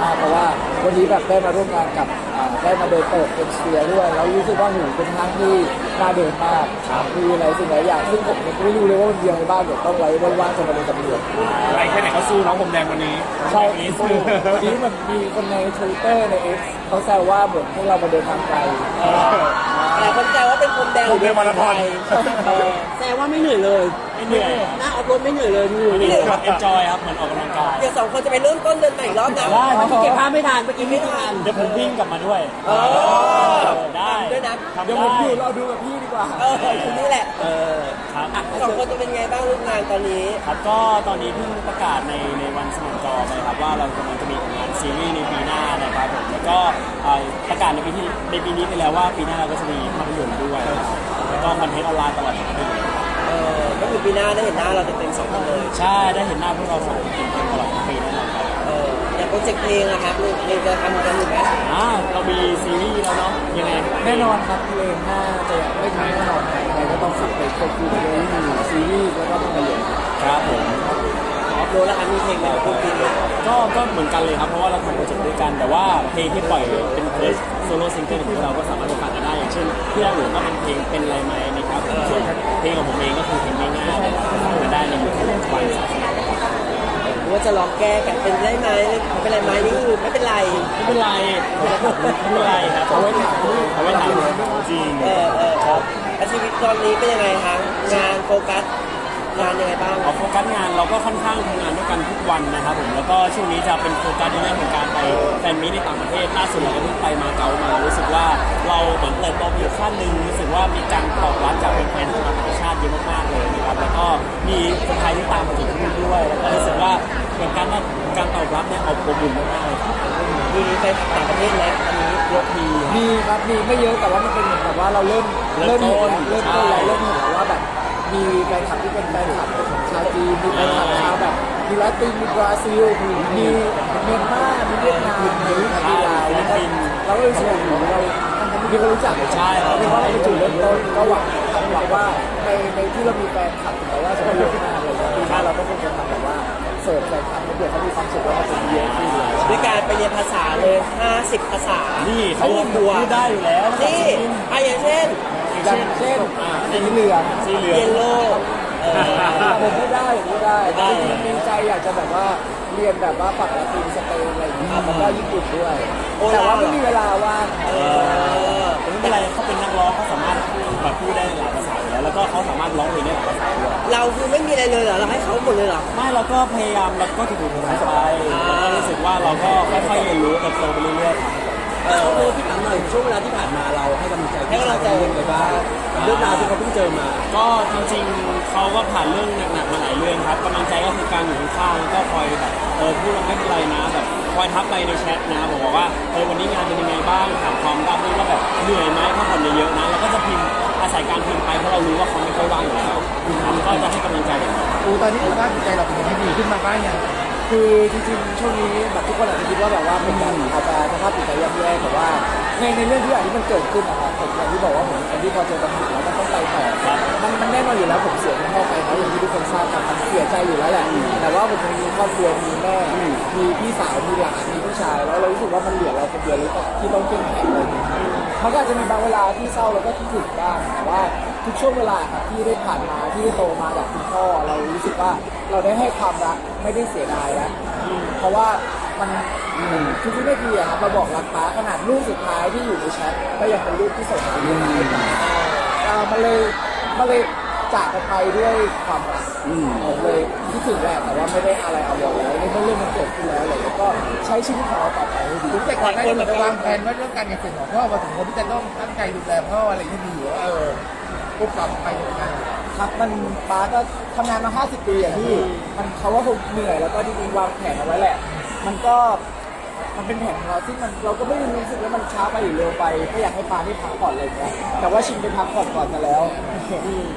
อ่าเพราะว่าวันนี้แบบได้มาร่วมงานกับอ่าได้มาเดินเปิดเป็นเชียร์ด้วยแล้วรู้สึกว่าหูเป็นทางที่น่าเดินมากมีหลายสิ่งหลายอย่างซึ่งผมยังไม่รู้เลยว่ามันเดียวในบ้านเดี๋ยวต้องไว้ว่างๆจะมาเดินสำรวจอะไรแค่ไหนเขาสู้น้องผมแดงวันนี้ใช่วันนี้สู้วันนี้มันมีคนในทวิตเตอร์ใน X เขาแซวว่าเหมือนพวกเรามาเดินทางไกลหลายคนแซวว่าเป็นคนแดงผมเดินมาราธอนเออแซวว่าไม่เหนื่อยเลยไม่เหนื่อยหน้าออฟโรดไม่เหนื่อยเลยเหนื่อยวันไม่นี้เหนื่อยแบบเอนจอยครับเหมือนออกกำลังกายเดี๋ยวสองคนจะไปเริ่มต้นเดินใหม่อีกรอบนะได้เมื่อกี้เก็บภาพไม่ทันเมื่อกี้ไม่ทันเดี๋ยวผมวิ่งกลับมาด้วยเออได้ด้วยนะทำเดี๋ยวได้ผมอยู่เราดูกับพี่ดีกว่าเออคนนี้แหละเออครับอะสองคนจะเป็นไงบ้างรูปงานตอนนี้ครับก็ตอนนี้เพิ่งประกาศในในวันสมัครจอไปครับว่าเรากำลังจะมีผลงานซีรีส์ในปีหน้านะครับผมแล้วก็เอ่อประกาศในปีที่ในปีนี้ไปแล้วว่าปีหน้าเราก็จะมีภาพยนตร์ด้วยครับแล้วก็คอนเทนต์ออนไลน์ตลอดทั้งปีเออก็คือ ปีหน้าได้เห็นหน้าเราเต็มๆสองคนเลยใช่ได้เห็นหน้าพวกเราสองคนเต็มๆตลอดทั้งปีแน่นอนครับเอออย่างโปรเจกต์เพลงนะครับลูกเพลงจะทำกันอยู่ไหมอ่าเรามีซีรีส์แล้วเนาะยังไงแน่นอนครับเพลงน่าจะไม่ทำแน่นอนใครก็ต้องฝากไปควบคู่ไปด้วยซีรีส์แล้วก็ภาพยนตร์ครับผมออฟโรดแล้วครับมีเพลงแบบคุณปีนไหมก็ก็เหมือนกันเลยครับเพราะว่าเราทำโปรเจกต์ด้วยกัน แต่ว่าเพลงที่ปล่อยเป็นเพลงโซโล่ซิงเกิลของเราก็สามารถไปฟังกันได้อย่างเช่นเพื่อนหรือก็เป็นเพลงเป็นไรไหมนะ ครับส่วนเพลงของผมเองก็คือเพลงง่ายๆเลยครับฟังกันได้ในยูทูบวันสามสิบนาทีครับหรือว่าจะลองแก้กันเป็นได้ไหมไม่เป็นไรไหมนี่คือไม่เป็นไรไม่เป็นไรไม่เป็นไรครับเอาไว้ถามเอาไว้ถามจริงเออเออครับแล้วชีวิตตอนนี้เป็นยังไงคะงานโฟกัสงานยังไงบ้างเอาโฟกัสงานเราก็ค่อนข้างทำงานด้วยกันทุก วันนะครับผมแล้วก็ช่วงนี้จะเป็นโฟกัสในเรื่องของการไปแฟนมิตในต่างประเทศล่าสุดเราก็เพิ่งไปมาเก๊ามารู้สึกว่าเราเหมือนเติบโตไปอีกขั้นหนึ่งรู้สึกว่ามีการตอบรับจากแฟนๆชาวต่างชาติเยอะมากๆเลยนะครับแล้วก็มีคนไทยที่ตามมาถึงที่นี่ด้วยแล้วก็รู้สึกว่าเหมือนการการตอบรับเนี่ยอบอุ่นมากๆเลยครับมีไปต่างประเทศแล้วอันนี้ยกทีครับมีครับมีไม่เยอะแต่ว่ามันเป็นเหมือนกับว่าเราเริ่มเริ่มต้นเริ่มต้นแล้วใช่เริ่มเห็นแล้วว่าแบบมีแฟนคลับที่เป็นแฟนคลับของชาวจีนมีแฟนคลับชาวแบบ มีลาตินมีบราซิลมีมีเมียนมามีเวียดนามมีมีลาวแล้วก็เราก็รู้สึกว่าเรามีคนรู้จักใช่ครับเรียกว่าเราเป็นจุดเริ่มต้นก็หวังหวังว่าในในที่เรามีแฟนคลับถึงแม้ว่าจะไม่เยอะมากเลยปีหน้าเราก็คงจะทำแบบว่าเสิร์ฟแฟนคลับให้เผื่อเขามีความสุขว่ามันจะมีเยอะขึ้นเลยด้วยการไปเรียนภาษาเลย 50 ภาษา นี่เขาไม่มีบัวพูดได้อยู่แล้วนี่อะอย่างเช่นอย่างเช่นสีเหลืองสีเหลืองเยลโล่เออ ผมไม่ได้ผมไม่ได้ได้จริงๆมีใจอยากจะแบบว่าเรียนแบบว่าฝั่งละตินสเปนอะไรอย่างเงี้ยแล้วก็ญี่ปุ่นด้วย แต่ว่าไม่มีเวลาว่างเออแต่ไม่เป็นไรเขาเป็นนักร้องเขาสามารถแบบพูดได้หลายภาษาอยู่แล้วแล้วก็เขาสามารถร้องเพลงได้หลายภาษาด้วยเราคือไม่มีอะไรเลยเหรอเราให้เขาหมดเลยเหรอไม่เราก็พยายามเราก็ถูกถูกไปแล้วก็รู้สึกว่าเราก็ค่อยๆเรียนรู้เติบโตไปเรื่อยๆครับ เออเออพี่ถามหน่อยช่วงเวลาที่ผ่านมาเราให้กำลังใจให้กำลังใจยังไงบ้างกับเรื่องราวที่เขาเพิ่งเจอมาก็จริงๆเขาก็ผ่านเรื่องหนักๆมาหลายเรื่องครับกำลังใจก็คือการอยู่ข้างๆแล้วก็คอยแบบเออพูดว่าไม่เป็นไรนะแบบคอยทักไปในแชทนะบอกว่าเออวันนี้งานเป็นยังไงบ้างถามความรับรู้ว่าแบบเหนื่อยไหมพักผ่อนเยอะๆนะเราก็จะพิมพ์อาศัยการพิมพ์ไปเพราะเรารู้ว่าเขาไม่ค่อยว่างอยู่แล้วก็จะให้กำลังใจกันอูตอนนี้สภาพจิตใจเราเป็นยังไงดีขึ้นมาบ้างยัง คือจริงๆช่วงนี้แบบทุกคนอาจจะคิดว่าแบบว่าเป็นการอาจจะสภาพจิตใจย่ำแย่แต่ว่าในในเรื่องที่อันนี้มันเกิดขึ้นนะครับผมอย่างที่บอกว่าผมคนที่พอเจอปัญหาแล้วมันต้องไปต่อครับมันมันแน่นอนอยู่แล้วผมเสียคุณพ่อไปเขาอย่างที่ทุกคนทราบกันมันเสียใจอยู่แล้วแหละแต่ว่าผมยังมีครอบครัวมีแม่มีพี่สาวมีหลานมีพี่ชายแล้วเรารู้สึกว่ามันเหลือเราคนเดียวเลยที่ต้องเข้มแข็งเลยมันก็อาจจะมีบางเวลาที่เศร้าแล้วก็คิดถึงบ้างแต่ว่า ทุกช่วงเวลาครับที่ได้ผ่านมาที่โตมากับคุณพ่อเรารู้สึกว่าเราได้ให้ความรักไม่ได้เสียดายแล้วเพราะว่ามันทุกวินาทีอะครับเราบอกรักป้าขนาดรูปสุดท้ายที่อยู่ในแชทก็ยังเป็นรูปที่ส่งมาให้ป้าเอ่อมันเลยมันเลยจากกันไปด้วยความรักผมเลยคิดถึงแหละแต่ว่าไม่ได้อะไรเอาไว้แล้วในเมื่อเรื่องมันเกิดขึ้นแล้วอะไรแล้วก็ใช้ชีวิตของเราต่อไปให้ดีแต่ก่อนหน้านี้เหมือนจะวางแผนว่าเรื่องการเกษตรของพ่อมาถึงคนที่จะต้องตั้งใจดูแลพ่ออะไรที่ดีอยู่ว่าเออ ปุ๊บกลับไปเหมือนกันครับมันป้าก็ทำงานมา 50 ปีอะพี่ มันเขาว่าคงเหนื่อยแล้วก็จริงๆวางแผนเอาไว้แหละ มันก็มันเป็นแผนของเราซึ่งมันเราก็ไม่ได้รู้สึกว่ามันช้าไปหรือเร็วไปก็อยากให้ป้าได้พักผ่อนอะไรอย่างเงี้ยแต่ว่าชินไปพักผ่อนก่อนมาแล้ว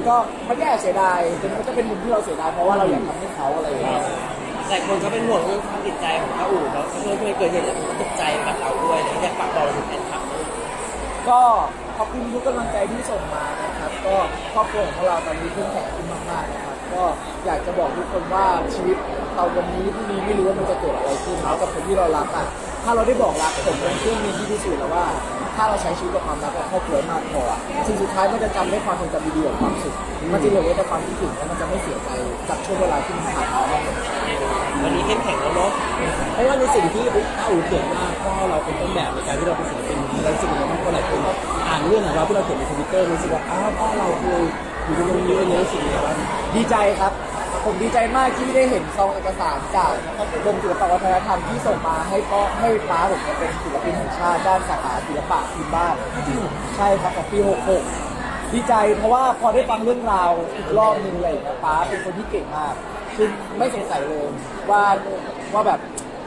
ก็ไม่ได้แอบเสียดายแต่มันก็เป็นมุมที่เราเสียดายเพราะว่าเราอยากทำให้เขาอะไรอย่างเงี้ยหลายคนเขาเป็นห่วงเรื่องความจิตใจของพระอู่เขาเขาเคยเกิดเหตุตกใจกับเราด้วยเลยอยากฝากบอกถึงแฟนคลับ ก็ขอบคุณทุกกำลังใจที่ส่งมานะครับ ก็ครอบครัวของเราตอนนี้เข้มแข็งขึ้นมากๆนะครับ ก็อยากจะบอกทุกคนว่าชีวิตเราวันนี้พรุ่งนี้ไม่รู้ว่ามันจะเกิดอะไรขึ้นแล้วกับคนที่เรารักอะถ้าเราได้บอกรักผมเป็นเครื่องมือที่พิสูจน์แล้วว่า ถ้าเราใช้ชีวิตกับความรักกับครอบครัวมากพอสิ่งสุดท้ายมันจะจำได้ความทรงจำดีๆของความสุขมันจะเหลือไว้แต่ความคิดถึงแล้วมันจะไม่เสียใจจากช่วงเวลาที่มันผ่านมาวันนี้เข้มแข็งแล้วเนาะ เพราะว่าในสิ่งที่ถ้าอูเขียนว่าพ่อเราเป็นต้นแบบในการที่เราเป็นศิลปินเรารู้สึกยังไงบ้างคนหลายคนอ่านเรื่องของเราที่เราเขียนในทวิตเตอร์รู้สึกว่าอ้าวพ่อเราเคยอยู่ตรงนี้ในรู้สึกยังไงบ้างดีใจครับ ผมดีใจมากที่ได้เห็นซองเอกสารจากกรมศิลปวัฒนธรรมที่ส่งมาให้พ่อให้ป้าผมเป็นศิลปินแห่งชาติด้านสาขาศิลปะพื้นบ้านใช่ครับของปี 66 ดีใจเพราะว่าพอได้ฟังเรื่องราวอีกรอบหนึ่งเลยป้าเป็นคนที่เก่งมากคือไม่สงสัยเลยว่า ว่าแบบ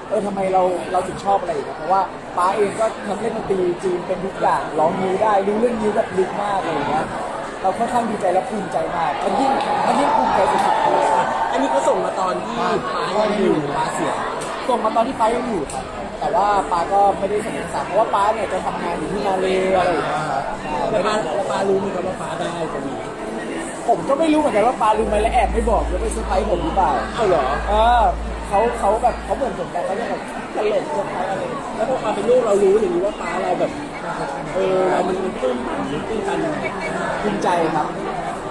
เออทำไมเราเราถึงชอบอะไรอย่างเงี้ยเพราะว่าป้าเองก็ทำเล่นดนตรีจีนเป็นทุกอย่างร้องนิ้วได้รู้เรื่องนิ้วแบบลึกมากอะไรอย่างเงี้ยเราค่อนข้างดีใจและภูมิใจมากมันยิ่งมันยิ่งภูมิใจสุดๆเลยอันนี้เขาส่งมาตอนที่ป้ายังอยู่ป้าเสียส่งมาตอนที่ป้ายังอยู่ครับแต่ว่าป้าก็ไม่ได้ส่งเอกสารเพราะว่าป้าเนี่ยจะทำงานอยู่ที่มาเลอะไรอย่างเงี้ยครับใช่แล้วป้าแล้วป้ารู้ไหมครับว่าป้าได้ตรงนี้ผมก็ไม่รู้เหมือนกันว่าป้ารู้ไหมและแอบไม่บอกแล้วไปเซอร์ไพรส์ผมหรือเปล่าเอาเหรอเออ เขาเขาแบบเขาเหมือนผมแต่เขาจะแบบตลกเซอร์ไพรส์อะไรแล้วพอความเป็นลูกเรารู้อย่างนี้ว่าป้าเราแบบเออเรามันเป็นตื้นตันตื้นตันภูมิใจครับ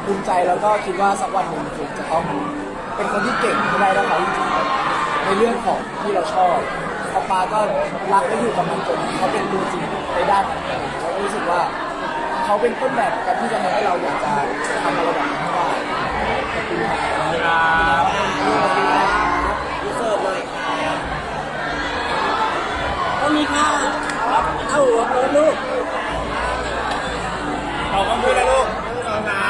ภูมิใจแล้วก็คิดว่าสักวันหนึ่งผมจะต้องเป็นคนที่เก่งให้ได้แล้วเขาจริงๆในเรื่องของที่เราชอบเขาป้าก็รักและอยู่กับมันจนเขาเป็นตัวจริงในด้านนั้เองแล้วก็รู้สึกว่าเขาเป็นต้นแบบกันที่จะทำให้เราอยากจะทำอะไรแบบนั้น